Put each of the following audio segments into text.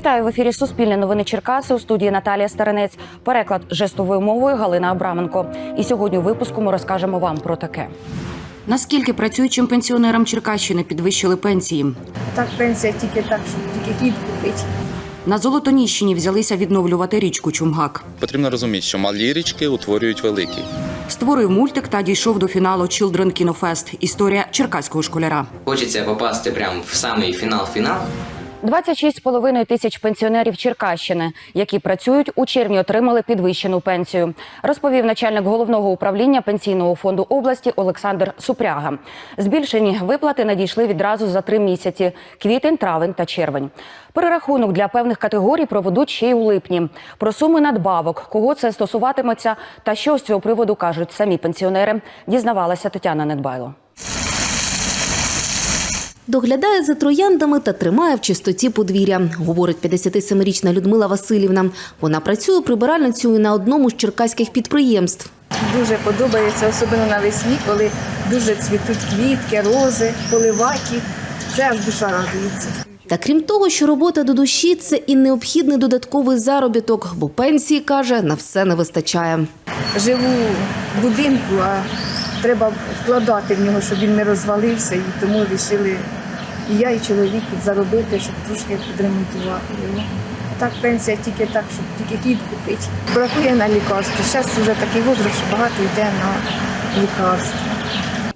Вітаю в ефірі Суспільне новини Черкаси у студії Наталія Старинець. Переклад жестовою мовою Галина Абраменко. І сьогодні у випуску ми розкажемо вам про таке. Наскільки працюючим пенсіонерам Черкащини підвищили пенсії? Так пенсія тільки так, щоб тільки хліб купити. На Золотоніщині взялися відновлювати річку Чумгак. Потрібно розуміти, що малі річки утворюють великі. Створив мультик та дійшов до фіналу Children Kino Fest. Історія черкаського школяра. Хочеться попасти прямо в самий фінал-фінал. 26,5 тисяч пенсіонерів Черкащини, які працюють у червні, отримали підвищену пенсію, розповів начальник головного управління пенсійного фонду області Олександр Супряга. Збільшені виплати надійшли відразу за три місяці: квітень, травень та червень. Перерахунок для певних категорій проведуть ще й у липні. Про суми надбавок, кого це стосуватиметься, та що з цього приводу кажуть самі пенсіонери, дізнавалася Тетяна Недбайло. Доглядає за трояндами та тримає в чистоті подвір'я, говорить 57-річна Людмила Васильівна. Вона працює прибиральницею на одному з черкаських підприємств. Дуже подобається, особливо навесні, коли дуже цвітуть квітки, рози, поливати їх. Це аж душа радується. Та крім того, що робота до душі це і необхідний додатковий заробіток, бо пенсії каже на все не вистачає. Живу в будинку, а треба вкладати в нього, щоб він не розвалився, і тому вирішили і я, і чоловік заробити, щоб трошки підремонтувати його. Так пенсія тільки так, щоб тільки хліб купити. Бракує на лікарство. Зараз вже такий возраст, що багато йде на лікарство.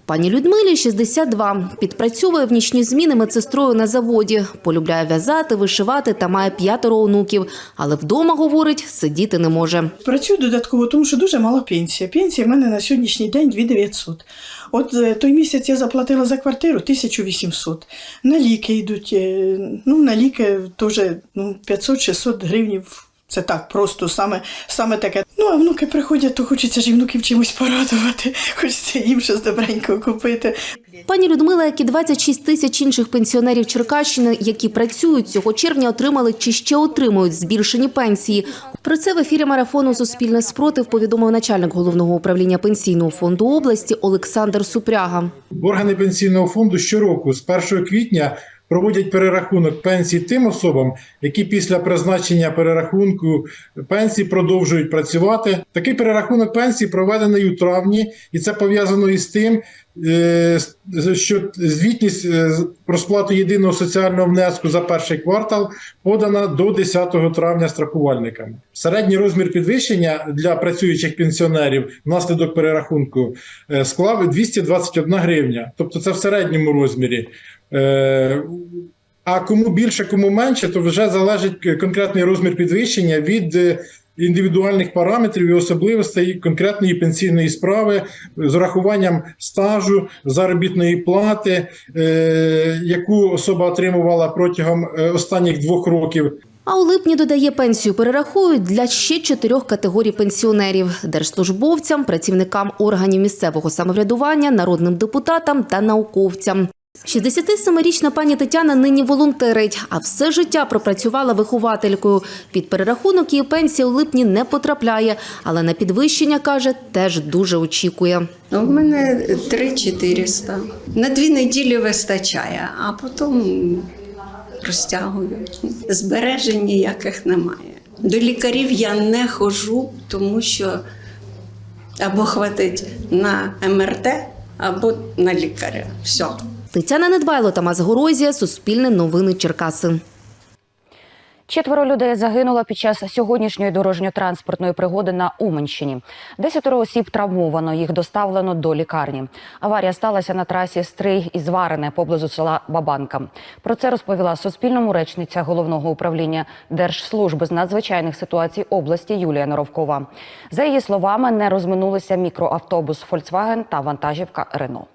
Пані Людмилі 62. Підпрацьовує в нічні зміни медсестрою на заводі. Полюбляє в'язати, вишивати та має п'ятеро онуків. Але вдома, говорить, сидіти не може. Працюю додатково, тому що дуже мала пенсія. Пенсія в мене на сьогоднішній день 2900. От е, той місяць я заплатила за квартиру 1800. На ліки йдуть. е, Ну, на ліки теж ну, 500-600 гривнів. Це так, просто саме, саме таке. Ну, а внуки приходять, то хочеться ж і внуків чимось порадувати, хочеться їм щось добренького купити. Пані Людмила, як і 26 тисяч інших пенсіонерів Черкащини, які працюють цього червня, отримали чи ще отримують збільшені пенсії. Про це в ефірі марафону Суспільне спротив повідомив начальник головного управління пенсійного фонду області Олександр Супряга. Органи пенсійного фонду щороку з 1 квітня проводять перерахунок пенсій тим особам, які після призначення перерахунку пенсій продовжують працювати. Такий перерахунок пенсій проведений у травні, і це пов'язано із тим, е, що звітність е, про сплату єдиного соціального внеску за перший квартал подана до 10 травня страхувальниками. Середній розмір підвищення для працюючих пенсіонерів внаслідок перерахунку е, склав 221 гривня. Тобто це в середньому розмірі. Е, А кому більше, кому менше, то вже залежить конкретний розмір підвищення від е, індивідуальних параметрів і особливостей конкретної пенсійної справи з урахуванням стажу, заробітної плати, е, яку особа отримувала протягом останніх двох років. А у липні додає пенсію перерахують для ще чотирьох категорій пенсіонерів: держслужбовцям, працівникам органів місцевого самоврядування, народним депутатам та науковцям. 67-річна пані Тетяна нині волонтерить, а все життя пропрацювала вихователькою. Під перерахунок її пенсія у липні не потрапляє, але на підвищення каже, теж дуже очікує. У мене 3-400. На дві неділі вистачає, а потім розтягую. Збережень ніяких немає. До лікарів я не ходжу, тому що або хватить на МРТ, або на лікаря. Все. Тетяна Недбайло, Тамас Горозія, Суспільне новини Черкаси. Четверо людей загинуло під час сьогоднішньої дорожньо-транспортної пригоди на Уманщині. Десятеро осіб травмовано. Їх доставлено до лікарні. Аварія сталася на трасі Стрий і Зварене поблизу села Бабанка. Про це розповіла Суспільному речниця головного управління Держслужби з надзвичайних ситуацій області Юлія Норовкова. За її словами, не розминулися мікроавтобус Фольксваген та вантажівка Рено.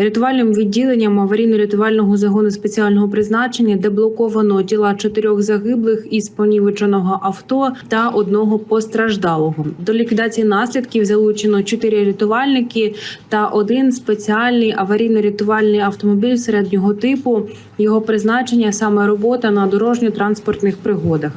Рятувальним відділенням аварійно-рятувального загону спеціального призначення деблоковано тіла чотирьох загиблих із понівеченого авто та одного постраждалого. До ліквідації наслідків залучено чотири рятувальники та один спеціальний аварійно-рятувальний автомобіль середнього типу. Його призначення саме робота на дорожньо-транспортних пригодах.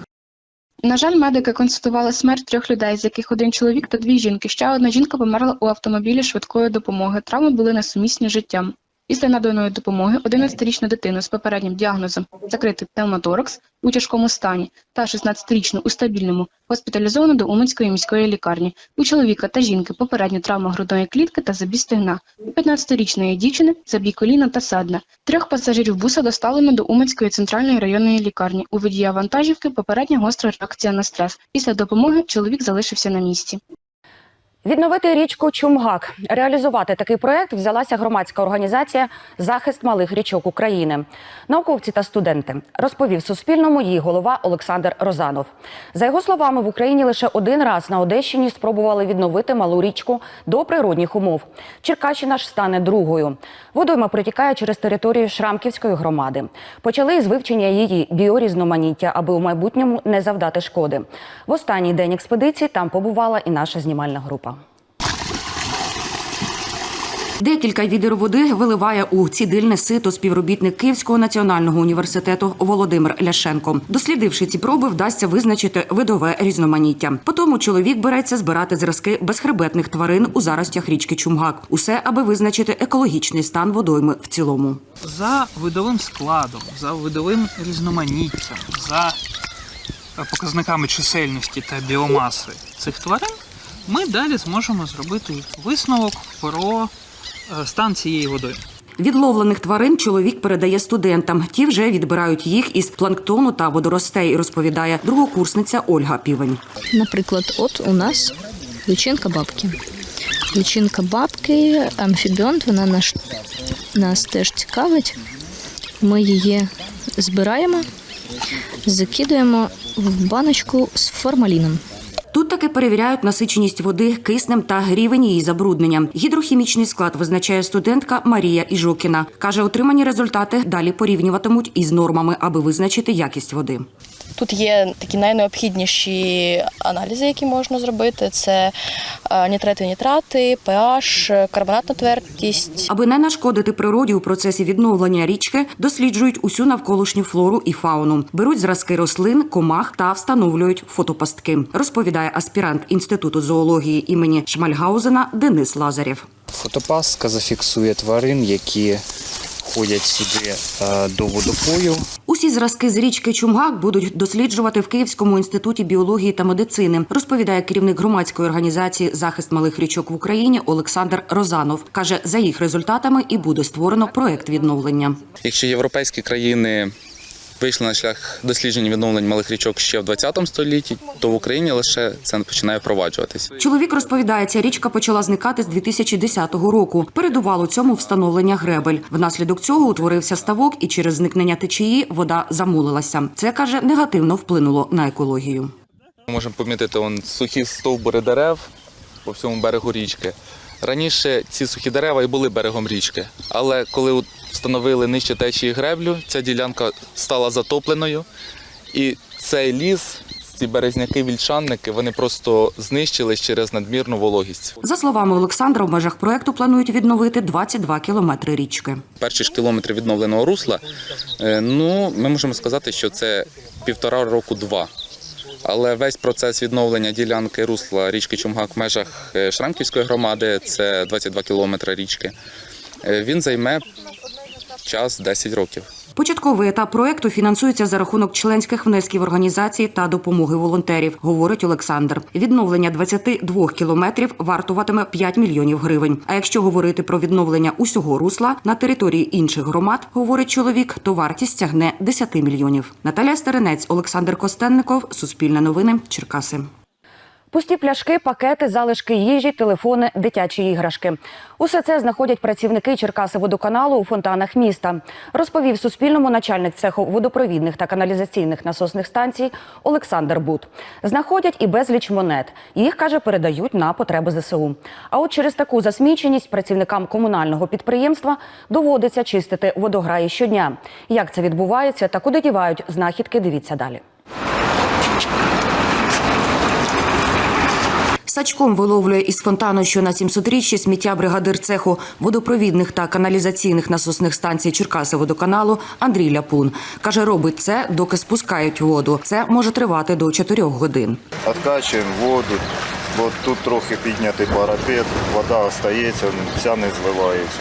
На жаль, медики констатували смерть трьох людей, з яких один чоловік та дві жінки. Ще одна жінка померла у автомобілі швидкої допомоги. Травми були несумісні з життям. Після наданої допомоги 11-річну дитину з попереднім діагнозом закритий пневмоторакс у тяжкому стані та 16-річну у стабільному госпіталізовано до Уманської міської лікарні. У чоловіка та жінки попередня травма грудної клітки та забій стегна. У 15-річної дівчини забій коліна та садна. Трьох пасажирів буса доставлено до Уманської центральної районної лікарні. У водія вантажівки попередня гостра реакція на стрес. Після допомоги чоловік залишився на місці. Відновити річку Чумгак. Реалізувати такий проект взялася громадська організація Захист малих річок України. Науковці та студенти розповів Суспільному її голова Олександр Розанов. За його словами, в Україні лише один раз на Одещині спробували відновити малу річку до природних умов. Черкащина ж стане другою. Водойма протікає через територію Шрамківської громади. Почали із вивчення її біорізноманіття, аби у майбутньому не завдати шкоди. В останній день експедиції там побувала і наша знімальна група. Декілька відер води виливає у цідильне сито співробітник Київського національного університету Володимир Ляшенко. Дослідивши ці проби, вдасться визначити видове різноманіття. Потім чоловік береться збирати зразки безхребетних тварин у заростях річки Чумгак. Усе аби визначити екологічний стан водойми в цілому. за видовим складом, за видовим різноманіттям, за е, показниками чисельності та біомаси цих тварин, ми далі зможемо зробити висновок про стан цієї водойми. Відловлених тварин чоловік передає студентам. Ті вже відбирають їх із планктону та водоростей, розповідає другокурсниця Ольга Півень. Наприклад, от у нас личинка бабки. Личинка бабки, амфібіонт, вона наш, нас теж цікавить. Ми її збираємо, закидуємо в баночку з формаліном. Тут таки перевіряють насиченість води киснем та рівень її забруднення. Гідрохімічний склад визначає студентка Марія Іжокіна. Каже, отримані результати далі порівнюватимуть із нормами, аби визначити якість води. Тут є такі найнеобхідніші аналізи, які можна зробити: це е, нітрити, нітрати, pH, карбонатна твердість. Аби не нашкодити природі у процесі відновлення річки, досліджують усю навколишню флору і фауну, беруть зразки рослин, комах та встановлюють фотопастки. Розповідає аспірант інституту зоології імені Шмальгаузена Денис Лазарєв. Фотопастка зафіксує тварин, які ходять сюди е, до водопою. Усі зразки з річки Чумгак будуть досліджувати в Київському інституті біології та медицини, розповідає керівник громадської організації Захист малих річок в Україні Олександр Розанов. каже, за їх результатами і буде створено проект відновлення. Якщо європейські країни вийшли на шлях дослідження відновлень малих річок ще в 20 столітті, то в Україні лише це починає впроваджуватись. Чоловік розповідає, ця річка почала зникати з 2010 року. Передувало цьому встановлення гребель. Внаслідок цього утворився ставок, і через зникнення течії вода замулилася. Це каже негативно вплинуло на екологію. Ми можемо помітити он, сухі стовбури дерев по всьому берегу річки. Раніше ці сухі дерева і були берегом річки, але коли встановили нижче течії греблю, ця ділянка стала затопленою, і цей ліс, ці березняки, вільшанники, вони просто знищились через надмірну вологість. За словами Олександра, в межах проекту планують відновити 22 кілометри річки. Перші ж кілометри відновленого русла, е, ну ми можемо сказати, що це півтора року два. Але весь процес відновлення ділянки русла річки Чумгак в межах е, Шрамківської громади, це 22 кілометри річки. е, Він займе час 10 років. Початковий етап проекту фінансується за рахунок членських внесків організації та допомоги волонтерів, говорить Олександр. Відновлення 22 кілометрів вартуватиме 5 мільйонів гривень. А якщо говорити про відновлення усього русла на території інших громад, говорить чоловік, то вартість тягне 10 мільйонів. Наталя Стеренець, Олександр Костенников, Суспільне новини, Черкаси. Пусті пляшки, пакети, залишки їжі, телефони, дитячі іграшки. Усе це знаходять працівники Черкаси водоканалу у фонтанах міста. Розповів Суспільному начальник цеху водопровідних та каналізаційних насосних станцій Олександр Бут. Знаходять і безліч монет. Їх каже, передають на потреби ЗСУ. А от через таку засміченість працівникам комунального підприємства доводиться чистити водограї щодня. Як це відбувається та куди дівають знахідки? Дивіться далі. Сачком виловлює із фонтану, що на 700-річчі сміття бригадир цеху водопровідних та каналізаційних насосних станцій Черкаси водоканалу Андрій Ляпун. Каже, робить це, доки спускають воду. Це може тривати до 4 годин. Откачуємо воду, бо тут трохи піднятий парапет, вода остається, вся не зливається.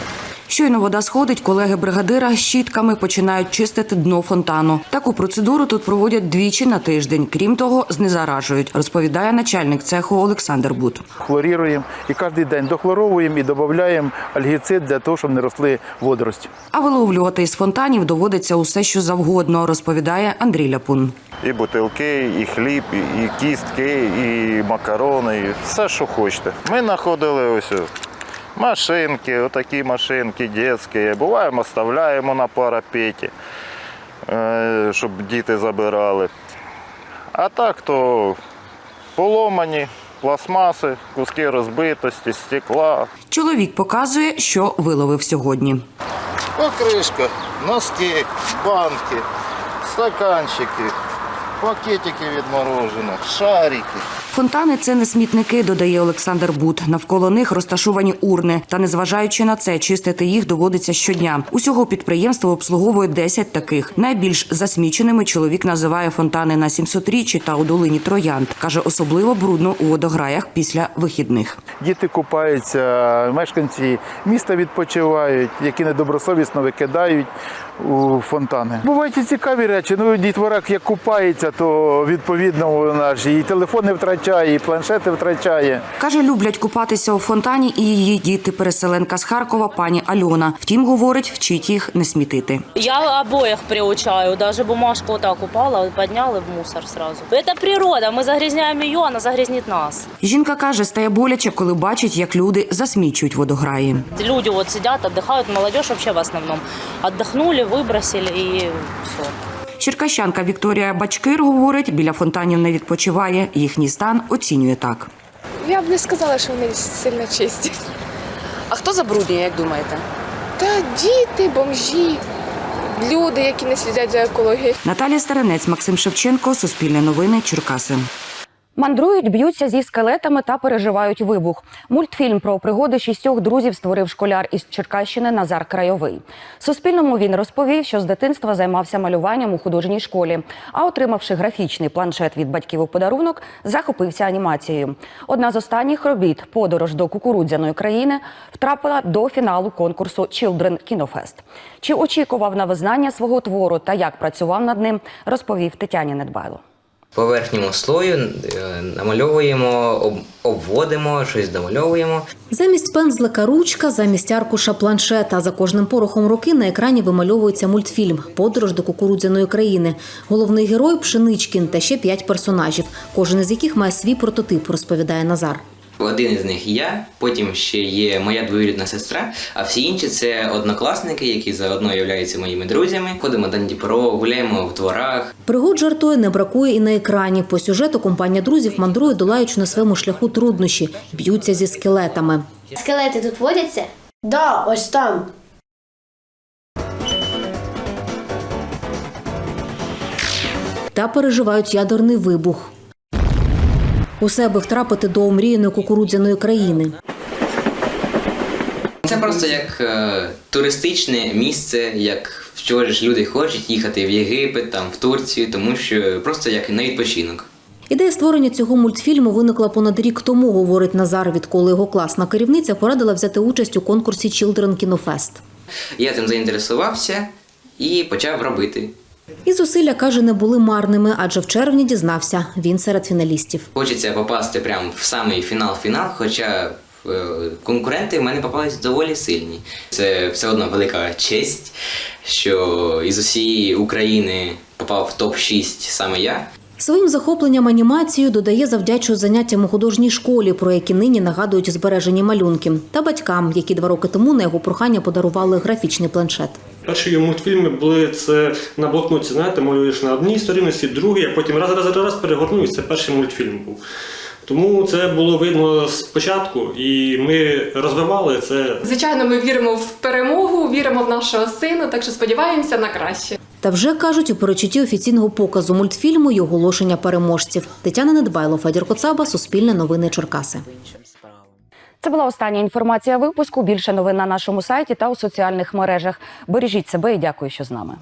Щойно вода сходить, колеги бригадира щітками починають чистити дно фонтану. Таку процедуру тут проводять двічі на тиждень. Крім того, знезаражують, розповідає начальник цеху Олександр Бут. хлоріруємо і кожен день дохлоровуємо і додаємо альгіцид для того, щоб не росли водорості. А виловлювати із фонтанів доводиться усе, що завгодно, розповідає Андрій Ляпун. І бутилки, і хліб, і, і кістки, і макарони, і все, що хочете. Ми знаходили ось машинки, отакі машинки дитячі. Буваємо, оставляємо на парапеті, е, щоб діти забирали. А так то поломані пластмаси, куски розбитості, стекла. Чоловік показує, що виловив сьогодні. Покришка, носки, банки, стаканчики, пакетики від мороженого, шарики. Фонтани це не смітники, додає Олександр Бут. Навколо них розташовані урни. Та незважаючи на це, чистити їх доводиться щодня. Усього підприємство обслуговує 10 таких. Найбільш засміченими чоловік називає фонтани на 700-річчі та у долині Троянд. каже, особливо брудно у водограях після вихідних. Діти купаються, мешканці міста відпочивають, які недобросовісно викидають у фонтани. Бувають і цікаві речі. Ну, дітворак як купається, то відповідно вона ж і телефони втрачає, і планшети втрачає. Каже, люблять купатися у фонтані і її діти, переселенка з Харкова, пані Альона. Втім, говорить, вчить їх не смітити. Я обоих приучаю, даже бумажку вот так упала, поднял и в мусор сразу. Это природа, мы загрязняем ее, она загрязнит нас. Жінка каже, стає боляче, коли бачить, як люди засмічують водограї. Люди вот сидят, отдыхают, молодежь вообще в основном. Отдохнули, выбросили и все. Черкащанка Вікторія Бачкир говорить, біля фонтанів не відпочиває. Їхній стан оцінює так. Я б не сказала, що вони сильно чисті. А хто забруднює, як думаєте? Та діти, бомжі, люди, які не слідять за екологією. Наталія Старенець, Максим Шевченко, Суспільне новини, Черкаси. Мандрують, б'ються зі скелетами та переживають вибух. Мультфільм про пригоди шістьох друзів створив школяр із Черкащини Назар Крайовий. Суспільному він розповів, що з дитинства займався малюванням у художній школі, а отримавши графічний планшет від батьків у подарунок, захопився анімацією. Одна з останніх робіт Подорож до кукурудзяної країни втрапила до фіналу конкурсу Children Кінофест. Чи очікував на визнання свого твору та як працював над ним, розповів Тетяні Недбайло. По слою е, намальовуємо, обводимо, щось домальовуємо. Замість пензлика ручка, замість аркуша планшета. За кожним порохом руки на екрані вимальовується мультфільм Подорож до кукурудзяної країни. Головний герой Пшеничкін та ще п'ять персонажів, кожен із яких має свій прототип, розповідає Назар. Один із них я, потім ще є моя двоюрідна сестра, а всі інші це однокласники, які заодно являються моїми друзями. Ходимо на Дніпро, гуляємо в дворах. Пригод жартує не бракує і на екрані. По сюжету компанія друзів мандрує, долаючи на своєму шляху труднощі, б'ються зі скелетами. Скелети тут водяться? Да, ось там. та переживають ядерний вибух. Усе аби втрапити до омріяної кукурудзяної країни. Це просто як е, туристичне місце, як в чого ж люди хочуть їхати в Єгипет, там в Турцію, тому що просто як на відпочинок. Ідея створення цього мультфільму виникла понад рік тому, говорить Назар, відколи його класна керівниця порадила взяти участь у конкурсі Children Кінофест. Я цим заінтересувався і почав робити. І зусилля каже, не були марними, адже в червні дізнався він серед фіналістів. Хочеться попасти прямо в самий фінал-фінал, хоча е, конкуренти в мене попались доволі сильні. Це все одно велика честь, що із усієї України попав в топ-6 саме я. Своїм захопленням анімацією додає завдячує заняттям у художній школі, про які нині нагадують збережені малюнки, та батькам, які два роки тому на його прохання подарували графічний планшет. Перші його мультфільми були це на блокноті, знаєте, малюєш на одній сторінці, другій, а потім раз, раз, раз перегорнув, і це перший мультфільм був. Тому це було видно спочатку, і ми розвивали це. Звичайно, ми віримо в перемогу, віримо в нашого сина, так що сподіваємося на краще. Та вже кажуть у перечутті офіційного показу мультфільму й оголошення переможців. Тетяна Недбайло, Федір Коцаба, Суспільне новини Черкаси. Це була остання інформація випуску. Більше новин на нашому сайті та у соціальних мережах. Бережіть себе і дякую, що з нами.